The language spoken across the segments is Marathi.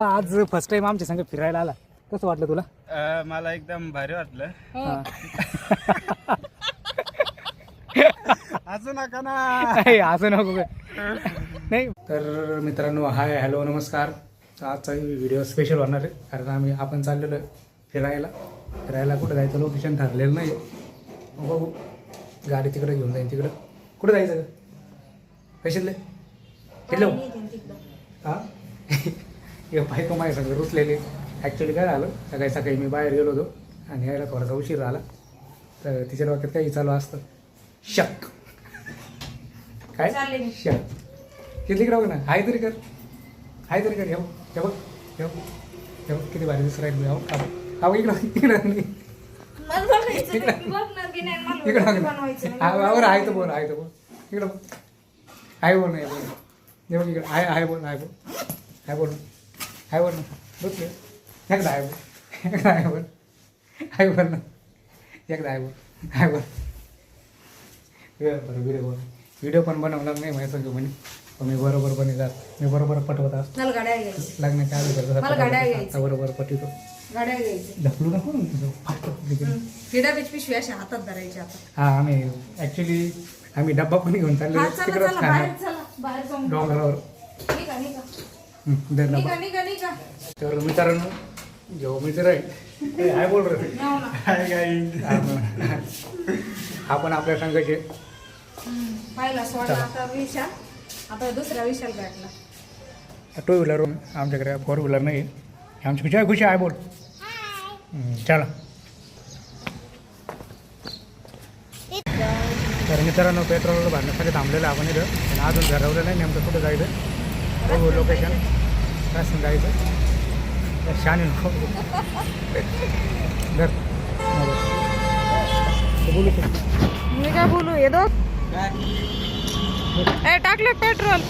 आज फर्स्ट टाइम आमच्या संग फिरायला आला. कसं वाटलं तुला? अ, मला एकदम भारी वाटलं. हा. असं नका ना. नाही, असं नको. काय. नाही. तर मित्रांनो हाय हॅलो नमस्कार. तर आजचा व्हिडिओ स्पेशल होणार आहे कारण आम्ही आपण चाललेलो आहे फिरायला. फिरायला कुठं जायचं लोकेशन ठरलेलं नाही बघू. गाडी तिकडे घेऊन जाईन तिकडं. कुठं जायचं कशातले? हॅलो हा? हे बायको माझ्या सगळं रुचलेले ॲक्च्युली काय झालं सकाळी सकाळी मी बाहेर गेलो होतो आणि यायला थोडासा उशीर झाला. तर तिच्या डोक्यात काही चालू असतं. शक. काय? शक. किती इकडे बघ ना. हाय तरी कर. हाय तरी कर. हे बघ. हे बघ. हे बघ. किती भारी दिसू राहील हो का हा इकडं इकडं नाही. इकडं बरोबर आहे तर बोल. आहे तर बोल. इकडं बघ. हाय बोल. नाही बोल. हे बघ इकडं. हाय हाय बोल. हाय बोल. हाय बोल. हाय बोल ना. एकदा हाय बोल एकदा हाय बोल हाय ना. एकदा हाय बोल हाय बोल बरं व्हिडिओ व्हिडिओ पण बनवणार नाही माझ्या संग म्हणे मी बरोबर बनवतात मी बरोबर पटवत असतो. गाड्या जसा घ्यायच्या. बरोबर पटवतो. ढकलू नको ना तुझं. फास्ट तिकडे. हिडा बीच पिशवी अशा हातात धरायची आता. हा आम्ही ॲक्च्युली आम्ही डब्बा पण घेऊन चाललो जाऊन डोंगरावर. निघा निघा निघा. तर मित्रांनो जेव्हा मित्र आहे हाय बोल रे. हाय गाई आपण आपण आपल्या संघाचे. हम्म, पाहिला सोडला आता विशाल. आता दुसरा विशाल भेटला टू व्हीलर आमच्याकडे फोर व्हीलर नाही. आमची खुशी आहे खुशी आहे बोल. चला. तर मित्रांनो पेट्रोल भरण्यासाठी थांबलेलं आहे आपण इथं. अजून ठरवलं नाही नेमकं कुठं जायचं? लोकेशन काय सांगायचं? शाने नको धर. मोबाईल. तर बोलू शकतो. मी काय बोलू? हे दो ए टाकलं पेट्रोल.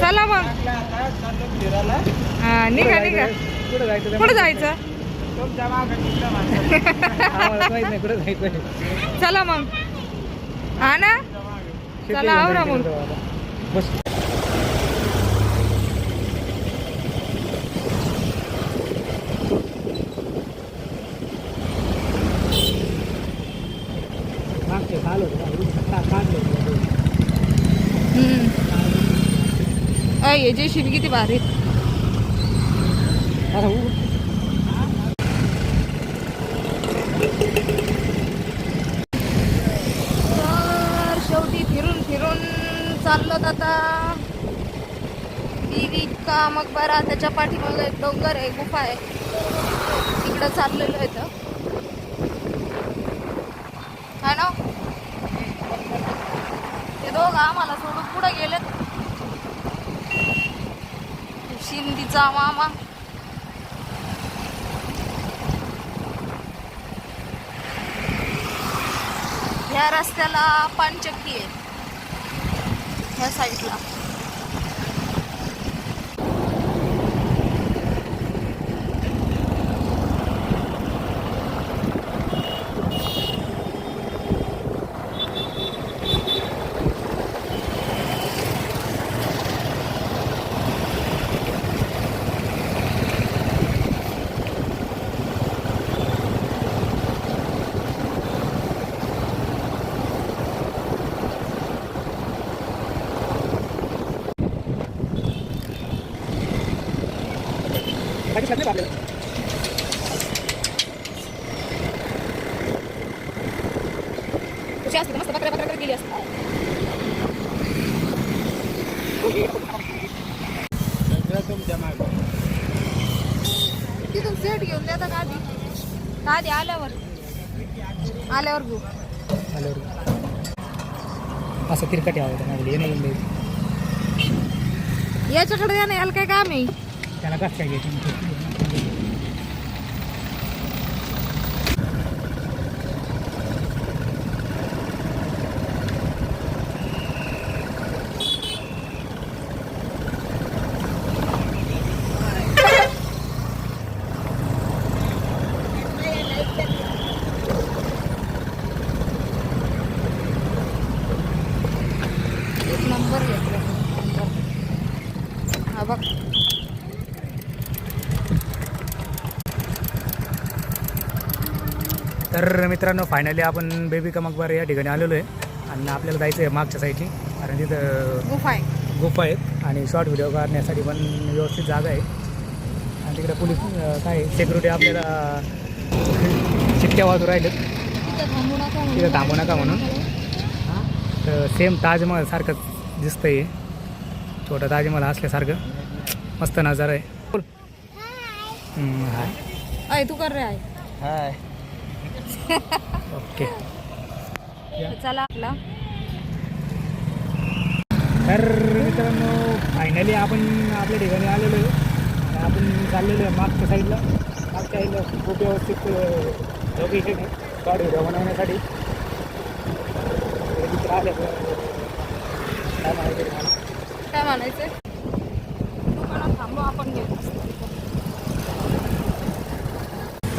चला मग. फिरायला. हा, निघा निघा. कुठं जायचं? चला मग. हा ना? चला आवरा मग. बस मागचे खाल होते ये जे शिल किती भारी तर शेवटी फिरून फिरून चाललो आता. बीवी का मकबरा त्याच्या पाठीमागे एक डोंगर आहे गुफा आहे. तिकडं चाललेलो आहे तर. है ना? ते दोघं आम्हाला सोडून पुढे गेलेत. शिंदीचा मामा. ह्या रस्त्याला पानचक्की आहे. ह्या साईडला. कशी असते मस्त बकऱ्या बकऱ्या गेली तिथून सेट घेऊन देता का आधी आधी आल्यावर. आल्यावर घेऊ. असं तिरकट यावं द्यायचं याच्याकडे द्या ना याला काय काम आहे? त्याला कसं काय घ्यायचं एक नंबर घेतला हा बघ तर मित्रांनो फायनली आपण बेबी का मकबर या ठिकाणी आलेलो आहे. आणि आपल्याला जायचं आहे मागच्या साईडनी कारण तिथं गुफा आहे. गुफा आहेत आणि शॉर्ट व्हिडिओ काढण्यासाठी पण व्यवस्थित जागा आहे. आणि तिकडे पोलीस काय सिक्युरिटी आपल्याला चिठ्ठ्या वाजू राहिलेत तिथं थांबू नका म्हणून. तर सेम ताजमहल सारखंच दिसतंय. छोटा ताजमहल असल्यासारखं. मस्त नजारा आहे. हाय तू कर रे आहे हाय ओके. चला आपला. तर मित्रांनो फायनली आपण आपल्या ठिकाणी आलेलो आहे. आपण चाललेलो आहे मागच्या साईडला मागच्या साईडला खूप व्यवस्थित लोकेशन व्हिडिओ बनवण्यासाठी. काय म्हणायचं? काय म्हणायचं दुकानात थांबू आपण घेऊ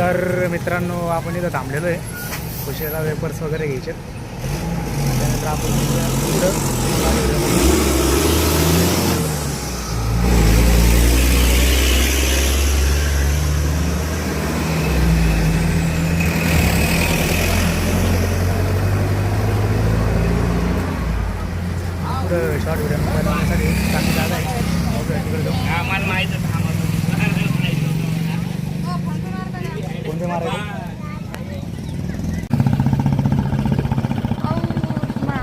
तर मित्रांनो आपण इथं थांबलेलो आहे. खुशीला वेपर्स वगैरे घ्यायचे त्यानंतर आपण पुढं short video बनवू. पुढं शॉर्ट व्हिडिओ बनवण्यासाठी चांगली जागा आहे बघूया तिकडे जाऊ आम्हाला माहीत कोणते मारायचे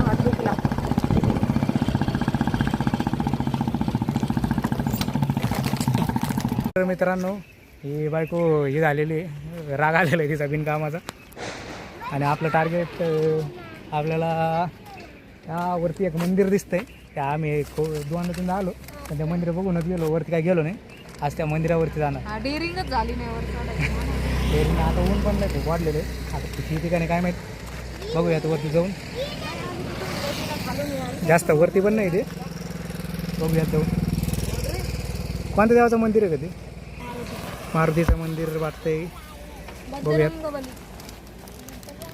हात दुखला तर मित्रांनो ही बायको ही झालेली आहे. राग आलेला आहे तिचा बिनकामाचा. आणि आपलं टार्गेट आपल्याला त्यावरती एक मंदिर दिसतंय. त्या आम्ही खो दोन तीनदा आलो पण त्या मंदिर बघूनच गेलो. वरती काय गेलो नाही. आज त्या मंदिरावरती जाणार. डेअरिंगच झाली नाही. तरी आता. ऊन पण नाही खूप वाढलेले आता किती ठिकाणी काय माहीत? बघूया आता वरती जाऊन. जास्त वरती पण नाही ते. बघूयात जाऊन. कोणत्या देवाचं मंदिर आहे का ते? मारुतीचं मंदिर वाटतंय. बघूयात.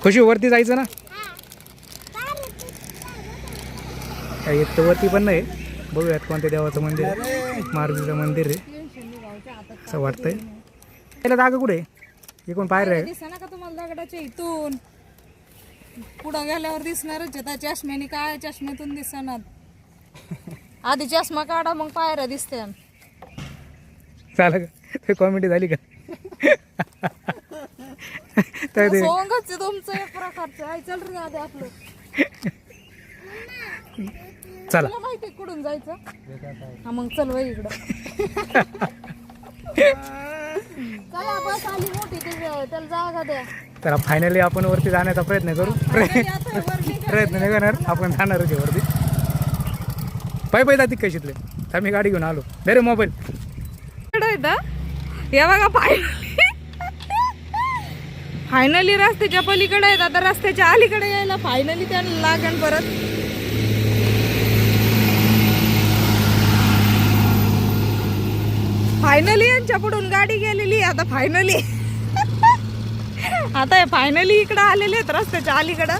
खुशी वरती जायचं ना? काय इथं वरती पण नाही. बघूयात कोणत्या देवाचं मंदिर मारुतीचं मंदिर आहे. असं वाटतंय. त्याला जागा कुठे इकडून बाहेर आहे. दिसेना का तुम्हाला दगडाच्या इथून? पुढं गेल्यावर दिसणारच आहे. त्या चष्म्याने काय चष्म्यातून दिसणार. आधी चष्मा काढा मग पायऱ्या दिसते ते कॉमेडी झाली का? तर ते सोंगच आहे तुमचं एक प्रकारचं. आई चल रे आधी आपलं. चला. तुला माहिती आहे कुठून जायचं? हा मग चल वय इकडं. चला बस आली मोठी ती त्याला जागा द्या. तर फायनली आपण वरती जाण्याचा प्रयत्न करू. Finally आता वर निघा. प्रयत्न नाही करणार. आपण जाणारच आहे वरती. पाय पाय जाते कशीतले तर मी गाडी घेऊन आलो. दे रे मोबाईल. इकडं येतं हे बघा फायनली फायनली रस्त्याच्या पलीकडे येत आता रस्त्याच्या अलीकडे यायला फायनली त्यांना लागण परत. फायनली यांच्या पुढून गाडी गेलेली आता फायनली आता फायनली इकडं आलेले आहेत रस्त्याच्या अलीकडं.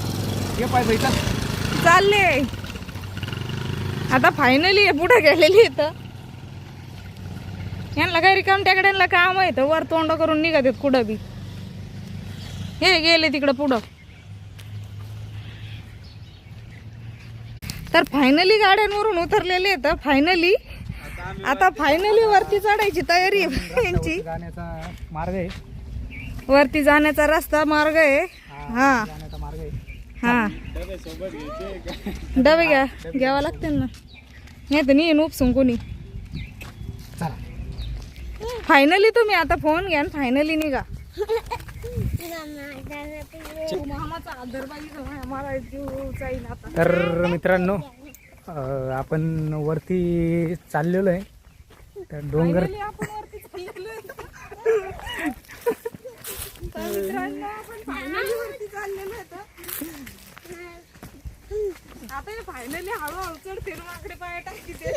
ये. चालले. आता फायनली पुढे गेलेली इथं यांना काही रिकामट्याकड्यांना काम आहे तर वर तोंड करून निघत कुठं बी. हे गेले तिकडं पुढं. तर फायनली गाड्यांवरून उतरलेले आहेत फायनली आता फायनली वरती चढायची तयारी आहे यांची. मार्ग आहे. वरती जाण्याचा रस्ता मार्ग आहे. हा हा. डबे घ्या. घ्यावा लागते ना. नाही तर नाही उपसून कोणी. फायनली तुम्ही आता फोन घ्या फायनली निघा. तर मित्रांनो आपण वरती चाललेलो आहे. तर डोंगर आता. फायनली हळूहळू चढते पाय टाकीते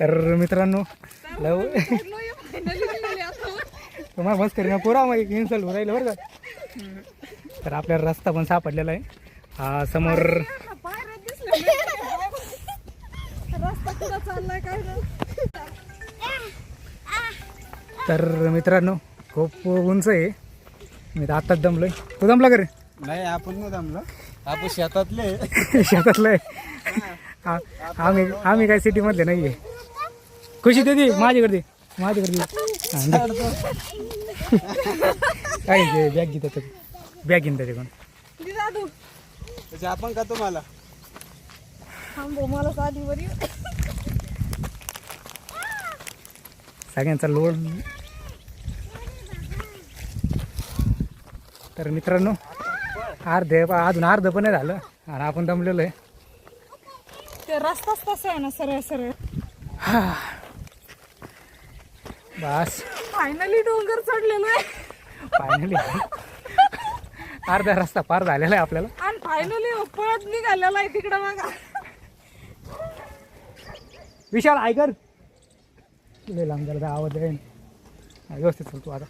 तर मित्रांनो लव तुम्हाला बस करी ना पुरा मग इन्सल्ट होऊन राहिलं बरं का. तर आपल्याला रस्ता पण सापडलेला आहे. हा समोर तर मित्रांनो खूप उंच आहे. मी तर आत्ताच दमलोय. तू दमला का रे? नाही आपण नाही थांबलो आपण शेतातले. शेतातलं. आम्ही आम्ही काय सिटीमधले नाही आहे खुशी दे ती माझ्याकडे दे. माझ्याकडे दे. हा, दे. काय ते बॅग घे त्याच्यात बॅग दादू. त्याचे आपण का तुम्हाला सगळ्यांचा लोड तर मित्रांनो अर्धे अजून अर्ध पण नाही झालं. आणि आपण दमलेलो आहे. ते रस्ताच तसा आहे ना सरळ सरळ. बस. फायनली डोंगर चढलेलो आहे. फायनली अर्धा रस्ता पार झालेला आहे आपल्याला. आणि फायनली पळत निघालेला आहे तिकडं बघा विशाल ऐकर लय लांब झाला आवाज आहे हा, व्यवस्थित चालतो आता.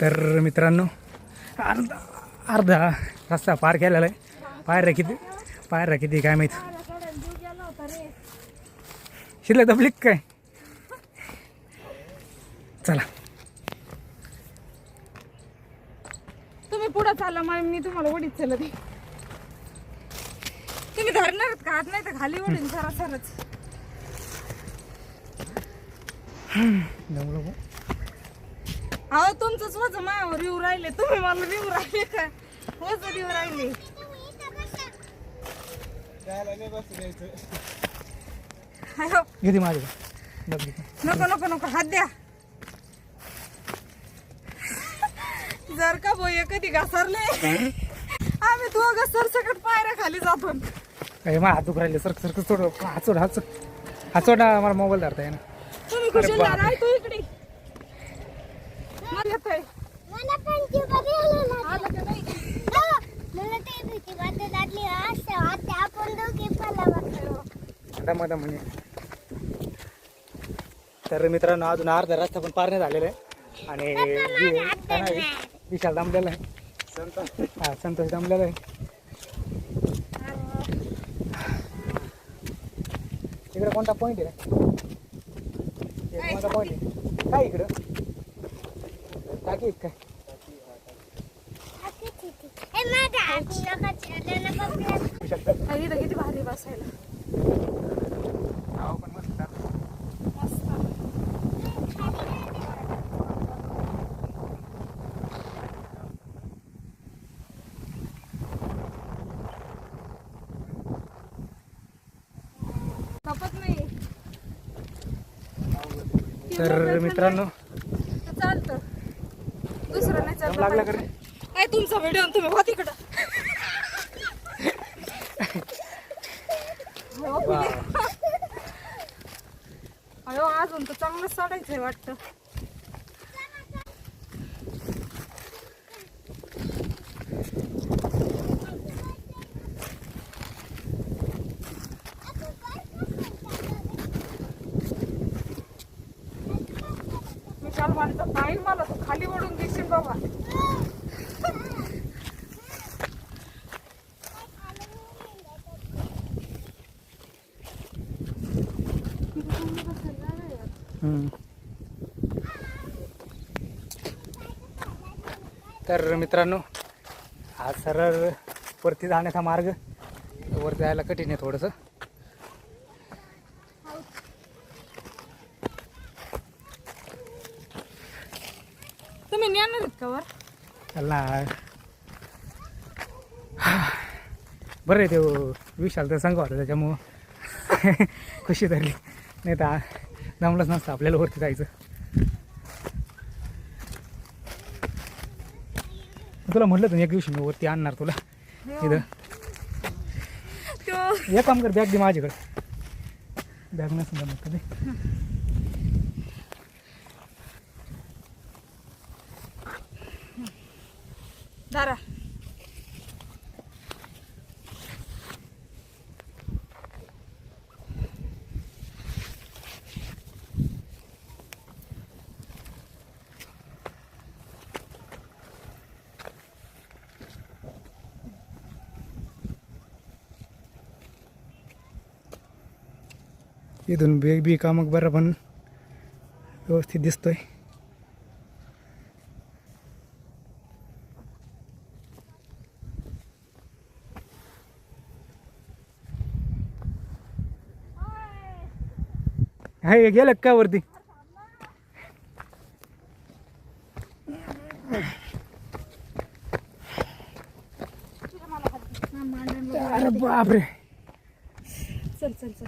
तर मित्रांनो अर्धा अर्धा रस्ता पार केलेला आहे. पायऱ्या किती पायऱ्या किती काय माहीत? शिल्लक दबली का काय? चला. तुम्ही पुढे चालला मग मी तुम्हाला वडीत चालत आहे. तुम्ही धरणार का? नाही तर खाली वडील सरा सरच दमलो बा. अहो तुमचंच वज मायावर येऊ राहिले. तुम्ही मला येऊ राहिले का? वज येऊ राहिले. अहो, का? नको नको नको. हात द्या. जर का बोय कधी घसरले? आम्ही दोघं सरसकट पायऱ्या खाली जातो. काय मग हात दुख राहिले. सरक सरक सोड. हात सोड हात सोड. हात सोड ना मला मोबाईल धरता आहे ना तुम्ही खुशाल तू इकडे मला येतोय मला पण ती बघायला आलं का नाही मला ते भीती वाटत लागली असं आता आपण दोघे पण दम दम म्हणे. तर मित्रांनो अजून अर्धा रस्ता पण पार नाही झालेला आहे. आणि वि- काय नाव आहे? विशाल दमलेला आहे. हा संतोष दमलेला आहे. इकडे कोणता पॉईंट आहे इकडे कोणता पॉईंट आहे? काय इकडं? टाकी आहे काय. विशाल. किती भारी बसायला. नाव पण मस्त नाही तर मित्रांनो चालतं दुसरं नाही लागला का रे? काय तुमचा व्हिडिओ तुम्ही हो तिकडं हो, वा. अयो अजून तर चांगलंच चढायचंय वाटतं विशाल म्हणतो नाही मला तू खाली ओढून देशील बाबा हम्म. तर मित्रांनो हा सरळ वरती जाण्याचा मार्ग. वर जायला कठीण आहे थोडंसं. तुम्ही का वर? त्याला बरं आहे ते विशाल तर संघ होता त्याच्यामुळं. खुशी धरली नाही तर जमलंच नसतं आपल्याला वरती जायचं. तुला म्हटलं तर एक दिवशी मी वरती आणणार तुला. इथं. तो एक काम कर बॅग दे माझ्याकडे. बॅग नसेल जमत कधी इथून बी बी का बरं पण व्यवस्थित दिसतोय. हे गेलं का वरती? अरे बापरे. चल चल चल.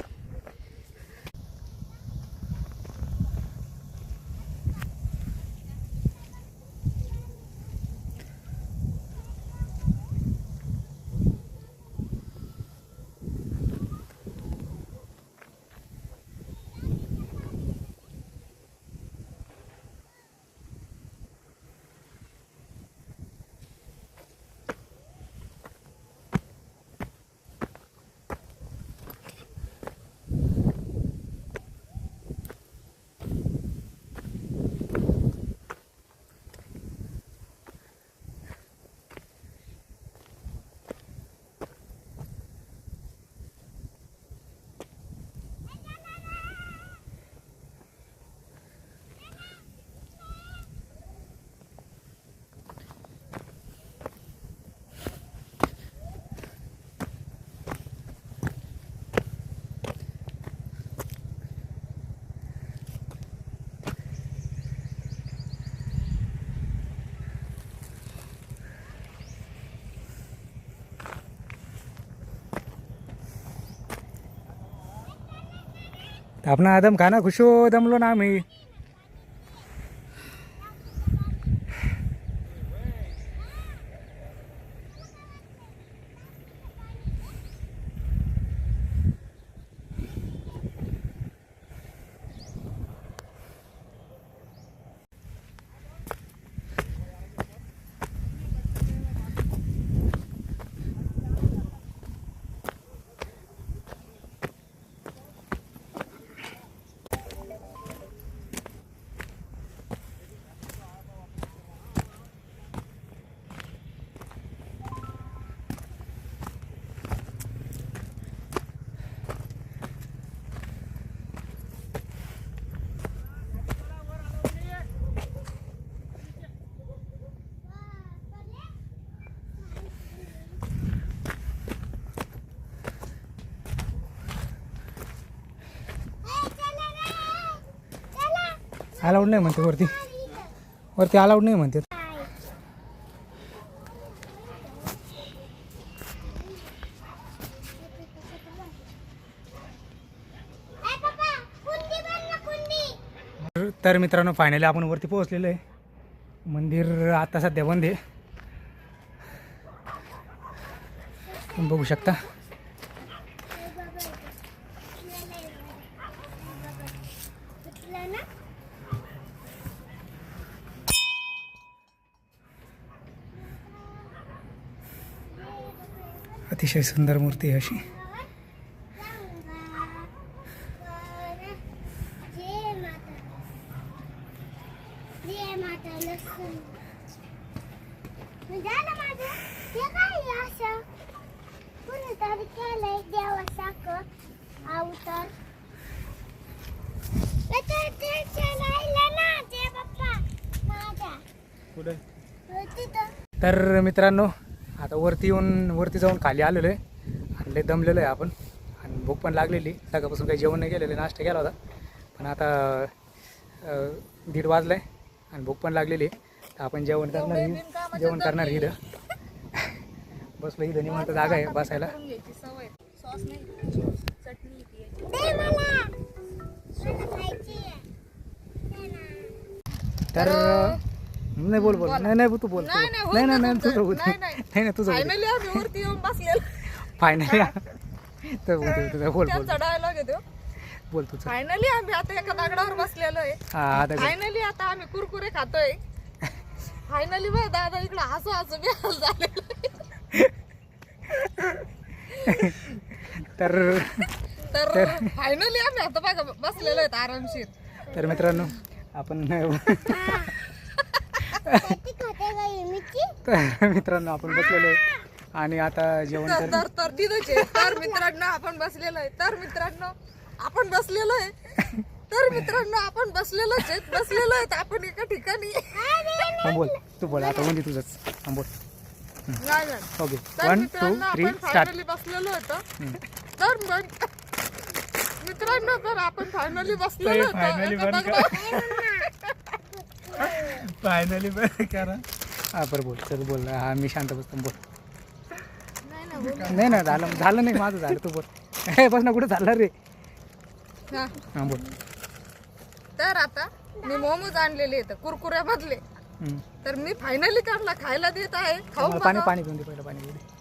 आपण आदम खाना खुशो हो, दमलो ना आम्ही अलाउड नाही म्हणते वरती. वरती अलाउड नाही म्हणते. तर मित्रांनो फायनली आपण वरती पोहोचलेलो आहे. मंदिर आता सध्या बंद आहे. तुम्ही बघू शकता कुठलं ना अतिशय सुंदर मूर्ती आहे अशी. तर मित्रांनो आता वरती येऊन वरती जाऊन खाली आलेलो आहे. आणि लय दमलेलो आहे आपण. आणि भूक पण लागलेली. सकाळपासून काही जेवण नाही केलेलं नाश्ता केला होता. पण आता दीड वाजलं आहे आणि भूक पण लागलेली आहे. तर आपण जेवण करणार जेवण करणार इथं. बसलो इथं निवांत जागा आहे बसायला. करून घ्यायची सवय. सॉस नाही चटणी येते याची. दे मला. मला खायची आहे. दे ना. तर नाही बोल बोल. नाही नाही तू बोल नाही, नाही, नाही तुझं होत नाही, नाही तुझं फायनली आम्ही वरती येऊन बसलेलो. फायनली तर बोल बोल बोल. तुझं. फायनली आम्ही आता एका दगडावर बसलेलो आहे. हा. फायनली आता आम्ही कुरकुरे खातोय. फायनली बघ दादा इकडे हसू हसू बेहाल झाले तर तर फायनली आम्ही आता बघा बसलेलो आहेत आरामशीर. तर मित्रांनो आपण? तर मित्रांनो आपण बसलेलो आहे. आणि आता जेवण तर तर तर आहे. तर मित्रांनो आपण बसलेलो आहे. तर मित्रांनो आपण बसलेलो आहे. तर मित्रांनो आपण बसलेलोच आहेत बसलेलो आहेत आपण एका ठिकाणी. हा बोल. तू बोल. आता म्हणजे तुझंच. हा बोल. नाही, नाही. ओके तर वन टू मित्रांनो थ्री आपण स्टार्ट फायनली बसलेलो होतो तर. मग मित्रांनो तर आपण फायनली बसलेलो होतो finally एका बंद दगडावर. फायनली बरं करा. हा बरं बोल चल बोल. हा मी शांत बसतो बोल. नाही ना बोल. नाही ना झालं झालं नाही माझं झालं तू बोल. हे बस ना कुठं झालं रे? हा. हा बोल. तर आता मी मोमोज आणलेले आहेत कुरकुऱ्यामधले हम्म. तर मी फायनली काढला खायला देत आहे. मला पाणी बघा. पाणी पिऊन दे पहिलं पाणी पिऊन दे.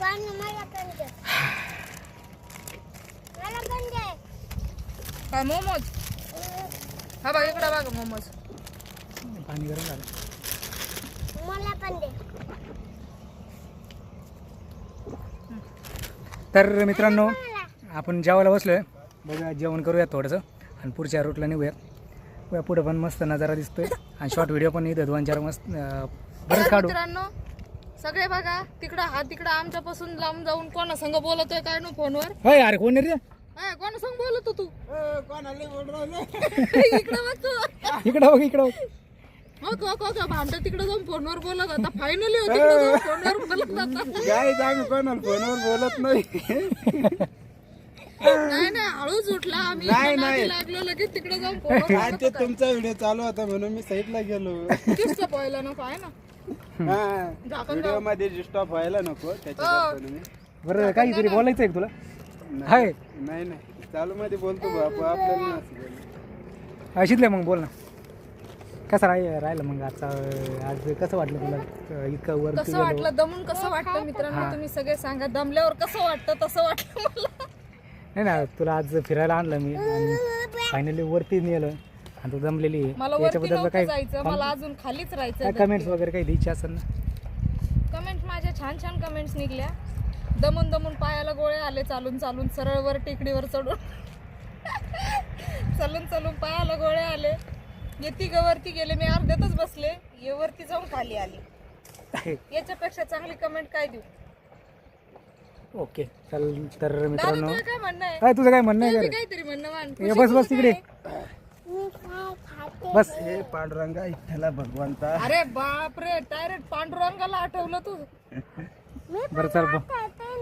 पण मला पण दे. मला पण दे. हा मोमोज. हा बघा इकडे बघा मोमोज. पाणी गरम झालं. मला पण दे. तर मित्रांनो आपण जेवायला बसलोय. बघा जेवण करूया थोडंसं आणि पुढच्या रूटला निघूयात. बघा, पुढं पण मस्त नजारा दिसतोय आणि शॉर्ट व्हिडिओ पण इथं दोन चार मस्त तर काढू. मित्रांनो सगळे बघा तिकडं हा तिकडं आमच्यापासून लांब जाऊन कोणा संग बोलतोय काय नो फोनवर? होय अरे कोण रे? कोणा संग बोलतो तू? कोणाला इकडे बघ तू. इकडं बघ इकडं बघ. हो का हो का भांडं तिकडे जाऊन फोनवर बोलत होता. फायनली हो तिकडे जाऊन फोनवर बोलत होता. गाईज आम्ही कोणाला फोनवर बोलत नाही. नाही नाही हळूच उठला. आम्ही नाही, नाही. लागलो लगेच तिकडे जाऊन ते तुमचा व्हिडिओ चालू होता म्हणून मी साईडला गेलो. किस्त पहिला नको आहे ना? हा झाकण व्हिडिओमध्ये डिस्टॉप व्हायला नको त्याच्याकरता मी बरं काहीतरी बोलायचं आहे का तुला? नाही हाय. नाही नाही. चालू मध्ये बोलतो बापू आपल्याला नाही असं बोलायचं. अशीतले मग बोल ना. कसं राही राहिलं मग आजचा आज कसं वाटलं तुला इतकं वरती कसं वाटलं? दमून कसं वाटलं मित्रांनो? तुम्ही सगळे सांगा. दमल्यावर कसं वाटतं तसं वाटलं मला. नाही ना तुला आज फिरायला आणलं मी. आणि फायनली वरती नेलं. आणि तू जमलेली आहे. मला वरती याच्याबद्दल नव्हतं काही जायचं. मला अजून खालीच काय राहायचं कमेंट्स वगैरे काही द्यायची असेल ना? कमेंट माझ्या छान छान कमेंट्स निघल्या. दमून दमून पायाला गोळे आले चालून चालून. सरळ वर टेकडीवर चढून. चलून चलून पायाला गोळे आले. येती ग वरती गेले. मी अर्ध्यातच बसले. ये वरती जाऊन खाली आली. याच्यापेक्षा चांगली कमेंट काय देऊ? ओके चल तर दादा मित्रांनो. तुझं काय म्हणणं आहे? काय तुझं काय म्हणणं तू आहे का काहीतरी म्हणणं मान? बस बस तिकडे मी काय? खाते बस. हे पांडुरंगा इथला भगवंता. अरे बाप रे डायरेक्ट पांडुरंगाला आठवलं तू. बरं चल बोल.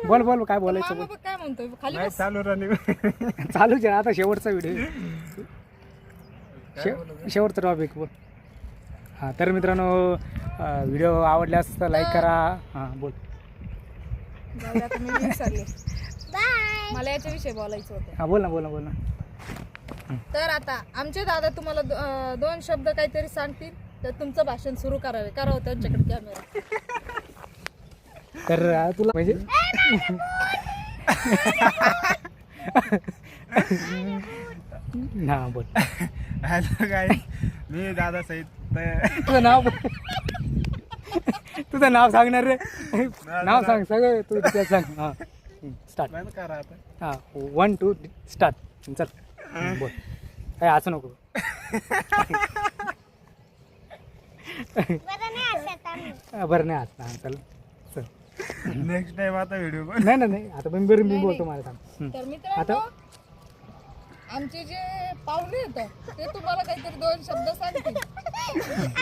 बोल बोल काय बोलायचं मामा बघ काय म्हणतोय. खाली नाही बस. चालू बोल चालूच आहे आता शेवटचा व्हिडिओ शे शेवटचा टॉपिक बोल हां तर मित्रांनो व्हिडिओ आवडल्यास लाईक करा. हां बोल. जाऊ दे आता मी विसरले. बाय मला याच्याविषयी बोलायचं होतं. हां बोल ना बोल ना बोल ना. तर आता आमचे दादा तुम्हाला दो- अं, दोन शब्द काहीतरी सांगतील तर तुमचं भाषण सुरू करावे. करावं त्यांच्याकडे कॅमेरा तर अं, तुला म्हणजे हां बोल. हॅलो काय मी दादा सहित तुझं नाव. तुझं नाव सांगणार रे. नाव सांग सगळं तू त्यात सांग. हां. स्टार्ट बंद करा आता. हां वन टू स्टार्ट चल. बोल. काय असं नको. बरं नाही असत आम्ही. अं, बरं नाही आज हां चल. चल. नेक्स्ट टाइम आता व्हिडिओ नाही नाही नाही. आता मी बरं मी बोलतो मला सांग. तर मित्रांनो आमचे जे पाहुणे येतं ते तुम्हाला काहीतरी दोन शब्द सांगतील.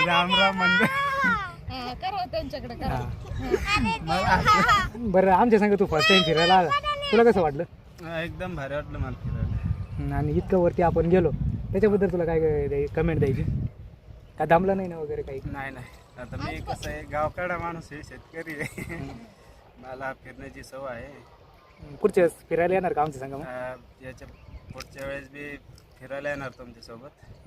राम राम म्हणजे हा, करा त्यांच्याकडे करा. बरं आमच्या सांग तू फर्स्ट टाइम फिरायला आला. तुला कसं वाटलं? एकदम भारी वाटलं मला फिरायला. हं, आणि इतकं वरती आपण गेलो त्याच्याबद्दल तुला काय कमेंट द्यायची? काय दमलं नाही ना वगैरे काही? नाही नाही. आता मी कसं आहे गावकडा माणूस आहे शेतकरी आहे. मला फिरण्याची सवय आहे. पुढच्या वेळेस फिरायला येणार का आमच्या सांगा मग अं, याच्या पुढच्या वेळेस बी फिरायला येणार तुमच्यासोबत.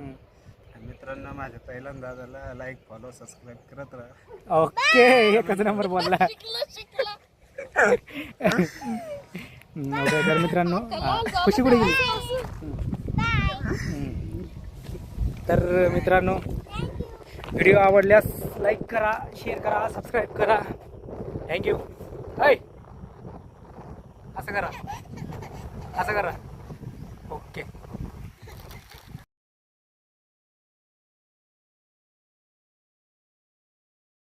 आणि मित्रांनो माझ्या पहिल्यांदा दादाला लाईक फॉलो सबस्क्राईब करत राहा. ओके एकच नंबर बोलला. ओके तर मित्रांनो हा, खुशी कुठे गेली. तर मित्रांनो व्हिडिओ आवडल्यास लाईक करा शेअर करा सबस्क्राईब करा. थँक्यू हाय असं करा. असं करा. ओके